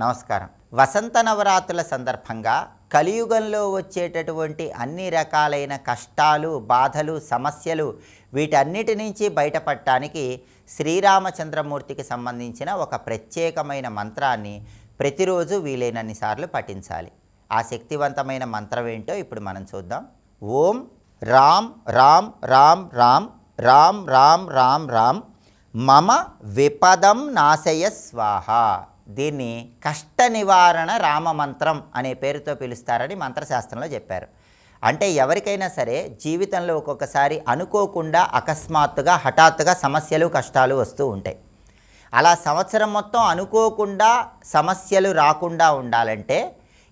నమస్కారం. వసంత నవరాత్రుల సందర్భంగా కలియుగంలో వచ్చేటటువంటి అన్ని రకాలైన కష్టాలు బాధలు సమస్యలు వీటన్నిటి నుంచి బయటపడటానికి శ్రీరామచంద్రమూర్తికి సంబంధించిన ఒక ప్రత్యేకమైన మంత్రాన్ని ప్రతిరోజు వీలైనన్ని సార్లు పఠించాలి. ఆ శక్తివంతమైన మంత్రం ఏంటో ఇప్పుడు మనం చూద్దాం. ఓం రామ్ రామ్ రామ్ రామ్ రామ్ రామ్ రామ్ రామ్. మమ విపదం నాశయ స్వాహ. దీన్ని కష్ట నివారణ రామమంత్రం అనే పేరుతో పిలుస్తారని మంత్రశాస్త్రంలో చెప్పారు. అంటే ఎవరికైనా సరే జీవితంలో ఒక్కొక్కసారి అనుకోకుండా అకస్మాత్తుగా హఠాత్తుగా సమస్యలు కష్టాలు వస్తూ ఉంటాయి. అలా సంవత్సరం మొత్తం అనుకోకుండా సమస్యలు రాకుండా ఉండాలంటే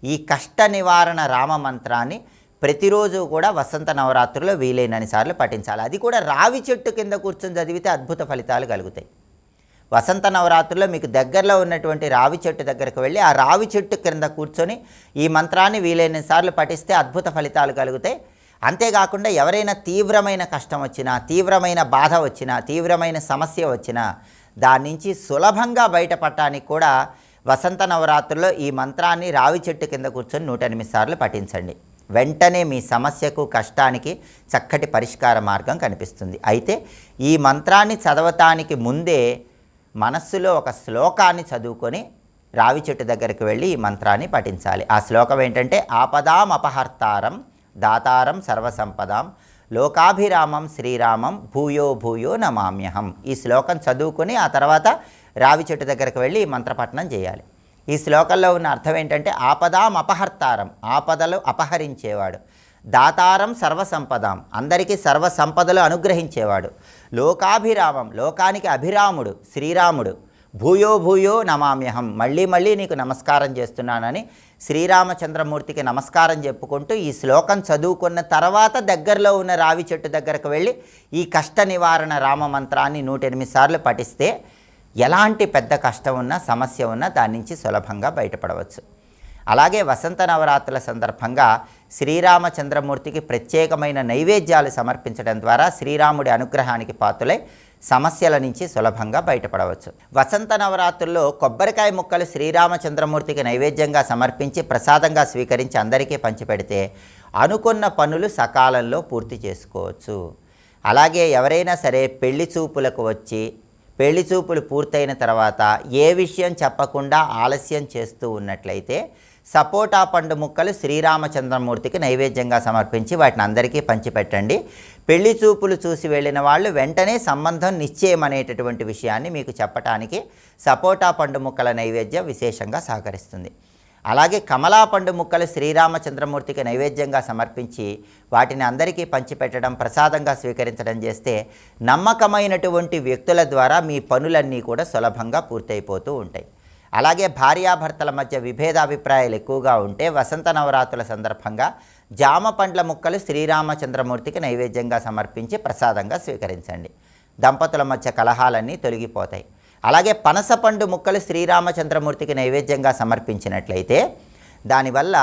ఈ కష్ట నివారణ రామ మంత్రాన్ని ప్రతిరోజు కూడా వసంత నవరాత్రుల్లో వీలైనన్ని సార్లు పఠించాలి. అది కూడా రావి చెట్టు కింద కూర్చొని చదివితే అద్భుత ఫలితాలు కలుగుతాయి. వసంత నవరాత్రుల్లో మీకు దగ్గరలో ఉన్నటువంటి రావి చెట్టు దగ్గరకు వెళ్ళి ఆ రావి చెట్టు కింద కూర్చొని ఈ మంత్రాన్ని వీలైన సార్లు పఠిస్తే అద్భుత ఫలితాలు కలుగుతాయి. అంతేకాకుండా ఎవరైనా తీవ్రమైన కష్టం వచ్చినా తీవ్రమైన బాధ వచ్చినా తీవ్రమైన సమస్య వచ్చినా దాని నుంచి సులభంగా బయటపడటానికి కూడా వసంత నవరాత్రుల్లో ఈ మంత్రాన్ని రావి చెట్టు కింద కూర్చొని నూట ఎనిమిది సార్లు పఠించండి. వెంటనే మీ సమస్యకు కష్టానికి చక్కటి పరిష్కార మార్గం కనిపిస్తుంది. అయితే ఈ మంత్రాన్ని చదవటానికి ముందే మనస్సులో ఒక శ్లోకాన్ని చదువుకొని రావి చెట్టు దగ్గరికి వెళ్ళి ఈ మంత్రాన్ని పఠించాలి. ఆ శ్లోకం ఏంటంటే ఆపదాం అపహర్తారం దాతారం సర్వసంపదాం లోకాభిరామం శ్రీరామం భూయో భూయో నమామ్యహం. ఈ శ్లోకం చదువుకొని ఆ తర్వాత రావి చెట్టు దగ్గరికి వెళ్ళి ఈ మంత్రపఠనం చేయాలి. ఈ శ్లోకంలో ఉన్న అర్థం ఏంటంటే ఆపదాం అపహర్తారం ఆపదలు అపహరించేవాడు. దాతారం సర్వసంపదాం. అందరికీ సర్వసంపదలు అనుగ్రహించేవాడు. లోకాభిరామం లోకానికి అభిరాముడు శ్రీరాముడు. భూయో భూయో నమామ్యహం. మళ్ళీ మళ్ళీ నీకు నమస్కారం చేస్తున్నానని శ్రీరామచంద్రమూర్తికి నమస్కారం చెప్పుకుంటూ ఈ శ్లోకం చదువుకున్న తర్వాత దగ్గరలో ఉన్న రావి చెట్టు దగ్గరకు వెళ్ళి ఈ కష్ట నివారణ రామ మంత్రాన్ని నూట ఎనిమిది సార్లు పఠిస్తే ఎలాంటి పెద్ద కష్టం ఉన్నా సమస్య ఉన్నా దాని నుంచి సులభంగా బయటపడవచ్చు. అలాగే వసంత నవరాత్రుల సందర్భంగా శ్రీరామచంద్రమూర్తికి ప్రత్యేకమైన నైవేద్యాలు సమర్పించడం ద్వారా శ్రీరాముడి అనుగ్రహానికి పాతులై సమస్యల నుంచి సులభంగా బయటపడవచ్చు. వసంత నవరాత్రుల్లో కొబ్బరికాయ ముక్కలు శ్రీరామచంద్రమూర్తికి నైవేద్యంగా సమర్పించి ప్రసాదంగా స్వీకరించి అందరికీ పంచిపెడితే అనుకున్న పనులు సకాలంలో పూర్తి చేసుకోవచ్చు. అలాగే ఎవరైనా సరే పెళ్ళి చూపులకు వచ్చి పెళ్ళి చూపులు పూర్తయిన తర్వాత ఏ విషయం చెప్పకుండా ఆలస్యం చేస్తూ ఉన్నట్లయితే సపోటా పండు ముక్కలు శ్రీరామచంద్రమూర్తికి నైవేద్యంగా సమర్పించి వాటిని అందరికీ పంచిపెట్టండి. పెళ్ళి చూపులు చూసి వెళ్ళిన వాళ్ళు వెంటనే సంబంధం నిశ్చయం అనేటటువంటి విషయాన్ని మీకు చెప్పటానికి సపోటా పండు ముక్కల నైవేద్యం విశేషంగా సహకరిస్తుంది. అలాగే కమలా పండు ముక్కలు శ్రీరామచంద్రమూర్తికి నైవేద్యంగా సమర్పించి వాటిని అందరికీ పంచిపెట్టడం ప్రసాదంగా స్వీకరించడం చేస్తే నమ్మకమైనటువంటి వ్యక్తుల ద్వారా మీ పనులన్నీ కూడా సులభంగా పూర్తయిపోతూ ఉంటాయి. అలాగే భార్యాభర్తల మధ్య విభేదాభిప్రాయాలు ఎక్కువగా ఉంటే వసంత నవరాత్రుల సందర్భంగా జామ పండ్ల ముక్కలు శ్రీరామచంద్రమూర్తికి నైవేద్యంగా సమర్పించి ప్రసాదంగా స్వీకరించండి. దంపతుల మధ్య కలహాలన్నీ తొలగిపోతాయి. అలాగే పనసపండు ముక్కలు శ్రీరామచంద్రమూర్తికి నైవేద్యంగా సమర్పించినట్లయితే దానివల్ల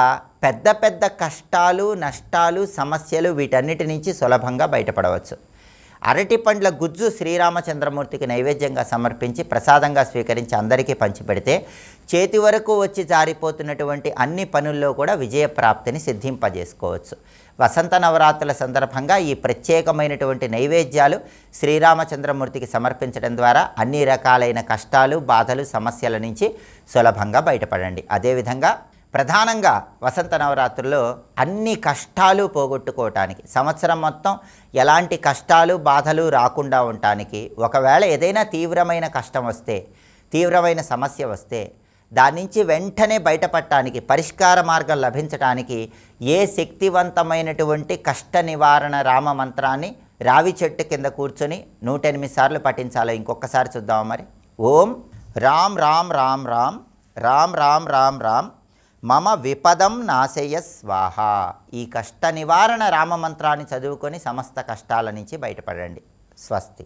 పెద్ద పెద్ద కష్టాలు నష్టాలు సమస్యలు వీటన్నిటి నుంచి సులభంగా బయటపడవచ్చు. అరటి పండ్ల గుజ్జు శ్రీరామచంద్రమూర్తికి నైవేద్యంగా సమర్పించి ప్రసాదంగా స్వీకరించి అందరికీ పంచిపెడితే చేతి వరకు వచ్చి జారిపోతున్నటువంటి అన్ని పనుల్లో కూడా విజయప్రాప్తిని సిద్ధింపజేసుకోవచ్చు. వసంత నవరాత్రుల సందర్భంగా ఈ ప్రత్యేకమైనటువంటి నైవేద్యాలు శ్రీరామచంద్రమూర్తికి సమర్పించడం ద్వారా అన్ని రకాలైన కష్టాలు బాధలు సమస్యల నుంచి సులభంగా బయటపడండి. అదేవిధంగా ప్రధానంగా వసంత నవరాత్రుల్లో అన్ని కష్టాలు పోగొట్టుకోవటానికి సంవత్సరం మొత్తం ఎలాంటి కష్టాలు బాధలు రాకుండా ఉండటానికి ఒకవేళ ఏదైనా తీవ్రమైన కష్టం వస్తే తీవ్రమైన సమస్య వస్తే దాని నుంచి వెంటనే బయటపడటానికి పరిష్కార మార్గం లభించడానికి ఏ శక్తివంతమైనటువంటి కష్ట నివారణ రామ మంత్రాన్ని రావి చెట్టు కింద కూర్చొని నూట ఎనిమిది సార్లు పఠించాలో ఇంకొకసారి చూద్దాం మరి? ఓం రామ్ రామ్ రామ్ రామ్ రామ్ రామ్ రామ్ రామ్ మమ విపదం నాశయ స్వాహ. ఈ కష్ట నివారణ రామమంత్రాన్ని చదువుకొని సమస్త కష్టాల నుంచి బయటపడండి. స్వస్తి.